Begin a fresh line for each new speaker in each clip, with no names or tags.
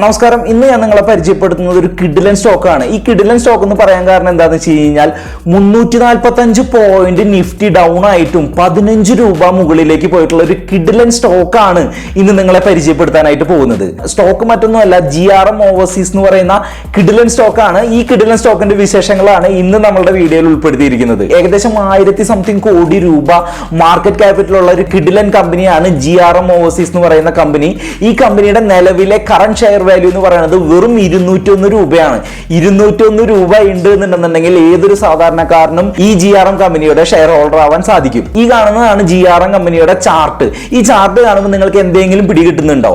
നമസ്കാരം. ഇന്ന് ഞാൻ നിങ്ങളെ പരിചയപ്പെടുത്തുന്നത് ഒരു കിഡിലൻ സ്റ്റോക്കാണ് ഈ കിഡിലൻ സ്റ്റോക്ക് എന്ന് പറയാൻ കാരണം എന്താണെന്ന് വെച്ച് കഴിഞ്ഞാൽ മുന്നൂറ്റി നാൽപ്പത്തഞ്ച് പോയിന്റ് നിഫ്റ്റി ഡൗൺ ആയിട്ടും പതിനഞ്ച് രൂപ മുകളിലേക്ക് പോയിട്ടുള്ള ഒരു കിഡിലൻ സ്റ്റോക്കാണ് ഇന്ന് നിങ്ങളെ പരിചയപ്പെടുത്താനായിട്ട് പോകുന്നത്. സ്റ്റോക്ക് മറ്റൊന്നുമല്ല ജി ആർ എം ഓവർസീസ് എന്ന് പറയുന്ന കിഡിലൻ സ്റ്റോക്കാണ് ഈ കിഡിലൻ സ്റ്റോക്കിന്റെ വിശേഷങ്ങളാണ് ഇന്ന് നമ്മളുടെ വീഡിയോയിൽ ഉൾപ്പെടുത്തിയിരിക്കുന്നത്. ഏകദേശം ആയിരത്തി സംതിങ് കോടി രൂപ മാർക്കറ്റ് ക്യാപിറ്റലുള്ള ഒരു കിഡിലൻ കമ്പനിയാണ് ജി ആർ എം ഓവർസീസ് എന്ന് പറയുന്ന കമ്പനി ഈ കമ്പനിയുടെ നിലവിലെ കറണ്ട് ഷെയർ വാല്യൂ എന്ന് പറയുന്നത് വെറും ഇരുന്നൂറ്റൊന്ന് രൂപയാണ്. ഇരുന്നൂറ്റൊന്ന് രൂപ ഉണ്ട് എന്നുണ്ടെന്നുണ്ടെങ്കിൽ ഏതൊരു സാധാരണക്കാരനും ഈ ജി ആർ എം കമ്പനിയുടെ ഷെയർ ഹോൾഡർ ആവാൻ സാധിക്കും. ഈ കാണുന്നതാണ് ജി ആർ എം കമ്പനിയുടെ ചാർട്ട് ഈ ചാർട്ട് കാണുമ്പോൾ നിങ്ങൾക്ക് എന്തെങ്കിലും പിടികിട്ടുന്നുണ്ടോ?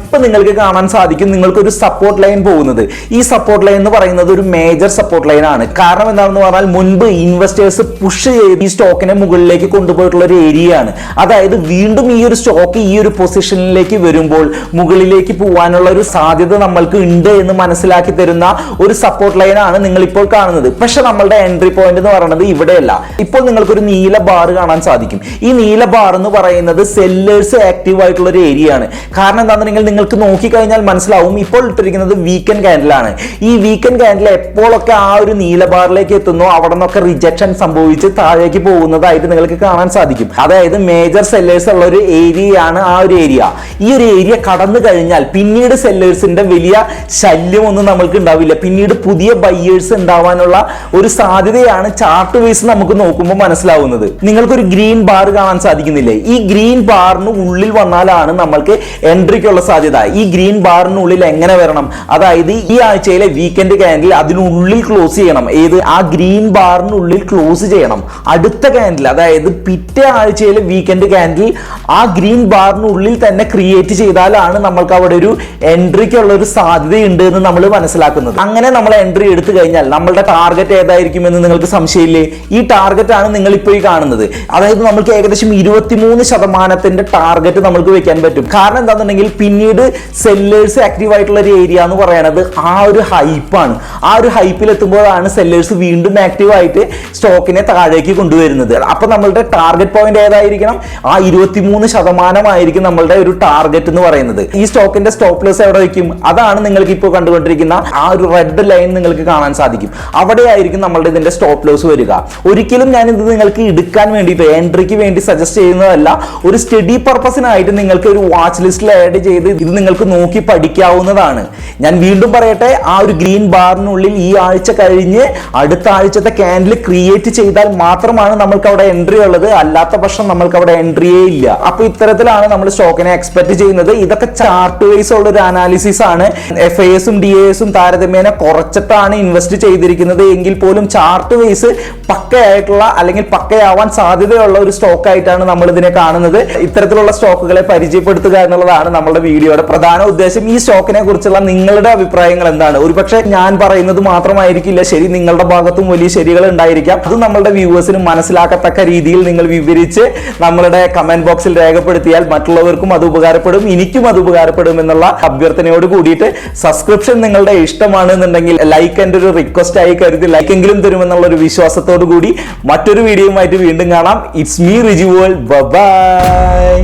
ഇപ്പൊ നിങ്ങൾക്ക് കാണാൻ സാധിക്കും നിങ്ങൾക്ക് ഒരു സപ്പോർട്ട് ലൈൻ പോകുന്നത്. ഈ സപ്പോർട്ട് ലൈൻ എന്ന് പറയുന്നത് ഒരു മേജർ സപ്പോർട്ട് ലൈൻ ആണ്. കാരണം എന്താണെന്ന് പറഞ്ഞാൽ മുൻപ് ഇൻവെസ്റ്റേഴ്സ് പുഷ് ചെയ്ത് ഈ സ്റ്റോക്കിനെ മുകളിലേക്ക് കൊണ്ടുപോയിട്ടുള്ള ഒരു ഏരിയ ആണ്. അതായത് വീണ്ടും ഈ ഒരു സ്റ്റോക്ക് ഈ ഒരു പൊസിഷനിലേക്ക് വരുമ്പോൾ മുകളിലേക്ക് പോകാനുള്ള ഒരു സാധ്യത നമ്മൾക്ക് ഉണ്ട് എന്ന് മനസ്സിലാക്കി തരുന്ന ഒരു സപ്പോർട്ട് ലൈനാണ് നിങ്ങൾ ഇപ്പോൾ കാണുന്നത്. പക്ഷെ നമ്മളുടെ എൻട്രി പോയിന്റ് എന്ന് പറയുന്നത് ഇവിടെയല്ല. ഇപ്പോൾ നിങ്ങൾക്ക് ഒരു നീല ബാർ കാണാൻ സാധിക്കും. ഈ നീല ബാർ എന്ന് പറയുന്നത് സെല്ലേഴ്സ് ആക്റ്റീവ് ആയിട്ടുള്ള ഒരു ഏരിയ ആണ്. കാരണം എന്താണെന്നുണ്ടെങ്കിൽ നിങ്ങൾക്ക് നോക്കിക്കഴിഞ്ഞാൽ മനസ്സിലാവും. ഇപ്പോൾ ഇട്ടിരിക്കുന്നത് വീക്കെൻഡ് ക്യാൻഡിലാണ് ഈ വീക്കെൻഡ് ക്യാൻഡിൽ എപ്പോഴൊക്കെ ആ ഒരു നീല ബാറിലേക്ക് എത്തുന്നു അവിടെ നിന്നൊക്കെ റിജക്ഷൻ സംഭവിച്ച് താഴേക്ക് പോകുന്നതായിട്ട് നിങ്ങൾക്ക് കാണാൻ സാധിക്കും. അതായത് മേജർ സെല്ലേഴ്സ് ഉള്ള ഒരു ഏരിയയാണ് ആ ഒരു ഏരിയ ഈ ഒരു ഏരിയ കടന്നു കഴിഞ്ഞാൽ പിന്നീട് സെല്ലേഴ്സിന്റെ വലിയ ശല്യമൊന്നും നമ്മൾക്ക് ഉണ്ടാവില്ല. പിന്നീട് പുതിയ ബയേഴ്സ് ഉണ്ടാവാനുള്ള ഒരു സാധ്യതയാണ് ചാർട്ട് വൈസ് നമുക്ക് നോക്കുമ്പോൾ മനസ്സിലാവുന്നത്. നിങ്ങൾക്കൊരു ഗ്രീൻ ബാർ കാണാൻ സാധിക്കുന്നില്ലേ? ഈ ഗ്രീൻ ബാറിന് ഉള്ളിൽ വന്നാലാണ് നമ്മൾക്ക് എൻട്രിക്കുള്ള സാധ്യത. ഈ ഗ്രീൻ ബാറിനുള്ളിൽ എങ്ങനെ വരണം? അതായത് ഈ ആഴ്ചയിലെ വീക്കെൻഡ് ക്യാൻഡിൽ അതിനുള്ളിൽ ക്ലോസ് ചെയ്യണം. ഏത്? ആ ഗ്രീൻ ബാറിനുള്ളിൽ ക്ലോസ് ചെയ്യണം. അടുത്ത ക്യാൻഡിൽ അതായത് പിറ്റേ ആഴ്ചയിലെ വീക്കെൻഡ് ക്യാൻഡിൽ ആ ഗ്രീൻ ബാറിനുള്ളിൽ തന്നെ ക്രിയേറ്റ് ചെയ്താലാണ് നമ്മൾക്ക് അവിടെ ഒരു എൻട്രിക്കുള്ള ഒരു സാധ്യതയുണ്ട് എന്ന് നമ്മൾ മനസ്സിലാക്കുന്നത്. അങ്ങനെ നമ്മൾ എൻട്രി എടുത്തു കഴിഞ്ഞാൽ നമ്മളുടെ ടാർഗറ്റ് ഏതായിരിക്കും എന്ന് നിങ്ങൾക്ക് സംശയമില്ലേ? ഈ ടാർഗറ്റ് ആണ് നിങ്ങൾ ഇപ്പോൾ ഈ കാണുന്നത്. അതായത് നമുക്ക് ഏകദേശം ഇരുപത്തിമൂന്ന് ശതമാനത്തിന്റെ ടാർഗറ്റ് നമുക്ക് വെക്കാൻ പറ്റും. കാരണം എന്താണെന്നുണ്ടെങ്കിൽ പിന്നീട് സെല്ലേഴ്സ് ആക്റ്റീവ് ആയിട്ടുള്ള ഒരു ഏരിയ എന്ന് പറയുന്നത് ആ ഒരു ഹൈപ്പാണ് ആ ഒരു ഹൈപ്പിൽ എത്തുമ്പോഴാണ് സെല്ലേഴ്സ് വീണ്ടും ആക്റ്റീവ് ആയിട്ട് സ്റ്റോക്കിനെ താഴേക്ക് കൊണ്ടുവരുന്നത്. അപ്പൊ നമ്മളുടെ ടാർഗറ്റ് പോയിന്റ് ഏതായിരിക്കണം? ആ ഇരുപത്തിമൂന്ന് ശതമാനമായിരിക്കും നമ്മളുടെ ഒരു ടാർഗറ്റ് എന്ന് പറയുന്നത്. ഈ സ്റ്റോക്കിന്റെ സ്റ്റോപ്പ് ലോസ് എവിടെ വയ്ക്കും. അതാണ് നിങ്ങൾക്ക് ഇപ്പോൾ കണ്ടുകൊണ്ടിരിക്കുന്ന ആ ഒരു റെഡ് ലൈൻ നിങ്ങൾക്ക് കാണാൻ സാധിക്കും. അവിടെയായിരിക്കും നമ്മളുടെ ഇതിന്റെ സ്റ്റോപ്പ് ലോസ് വരിക. ഒരിക്കലും ഞാൻ ഇത് നിങ്ങൾക്ക് എടുക്കാൻ വേണ്ടിയിട്ട് എൻട്രിക്ക് വേണ്ടി സജസ്റ്റ് ചെയ്യുന്നതല്ല. ഒരു സ്റ്റഡി പർപ്പസിനായിട്ട് നിങ്ങൾക്ക് ഒരു വാച്ച് ലിസ്റ്റിൽ ആഡ് ചെയ്ത് ഇത് നിങ്ങൾക്ക് നോക്കി പഠിക്കാവുന്നതാണ്. ഞാൻ വീണ്ടും പറയട്ടെ ആ ഒരു ഗ്രീൻ ബാറിനുള്ളിൽ ഈ ആഴ്ച കഴിഞ്ഞ് അടുത്ത ആഴ്ചത്തെ ക്യാൻഡിൽ ക്രിയേറ്റ് ചെയ്താൽ മാത്രമാണ് നമ്മൾക്ക് അവിടെ എൻട്രി ഉള്ളത്. അല്ലാത്ത പക്ഷം നമ്മൾക്ക് അവിടെ എൻട്രിയേ ഇല്ല. അപ്പൊ ഇത്തരത്തിലാണ് നമ്മൾ സ്റ്റോക്കിനെ എക്സ്പെക്ട് ചെയ്യുന്നത്. ഇതൊക്കെ ചാർട്ട് വൈസ് ഉള്ള ഒരു അനാലിസിസ് ആണ്. എഫ് ഐ എസും ഡി എസും താരതമ്യേന കുറച്ചിട്ടാണ് ഇൻവെസ്റ്റ് ചെയ്തിരിക്കുന്നത്. എങ്കിൽ പോലും ചാർട്ട് വൈസ് പക്കയായിട്ടുള്ള അല്ലെങ്കിൽ പക്കയാവാൻ സാധ്യതയുള്ള ഒരു സ്റ്റോക്ക് ആയിട്ടാണ് നമ്മൾ ഇതിനെ കാണുന്നത്. ഇത്തരത്തിലുള്ള സ്റ്റോക്കുകളെ പരിചയപ്പെടുത്തുക എന്നുള്ളതാണ് നമ്മുടെ വീഡിയോയുടെ പ്രധാന ഉദ്ദേശം. ഈ സ്റ്റോക്കിനെ കുറിച്ചുള്ള നിങ്ങളുടെ അഭിപ്രായങ്ങൾ എന്താണ്? ഒരുപക്ഷെ ഞാൻ പറയുന്നത് മാത്രമായിരിക്കില്ല. ശരി നിങ്ങളുടെ ഭാഗത്തും വലിയ ശരികൾ ഉണ്ടായിരിക്കാം. അത് നമ്മളുടെ വ്യൂവേഴ്സിന് മനസ്സിലാക്കത്തക്ക രീതിയിൽ നിങ്ങൾ വിവരിച്ച് നമ്മളുടെ കമന്റ് ബോക്സിൽ രേഖപ്പെടുത്തിയാൽ മറ്റുള്ളവർക്കും അത് ഉപകാരപ്പെടും എനിക്കും അത് ഉപകാരപ്പെടും എന്നുള്ള അഭ്യർത്ഥനയോട് കൂടിയിട്ട് സബ്സ്ക്രിപ്ഷൻ നിങ്ങളുടെ ഇഷ്ടമാണ് എന്നുണ്ടെങ്കിൽ ലൈക്ക് എന്റെ ഒരു റിക്വസ്റ്റ് ആയി കരുതി ലൈക്ക് എങ്കിലും തരുമെന്നുള്ള ഒരു വിശ്വാസത്തോടു കൂടി മറ്റൊരു വീഡിയോയുമായിട്ട് വീണ്ടും കാണാം. It's me റിജുവൽ by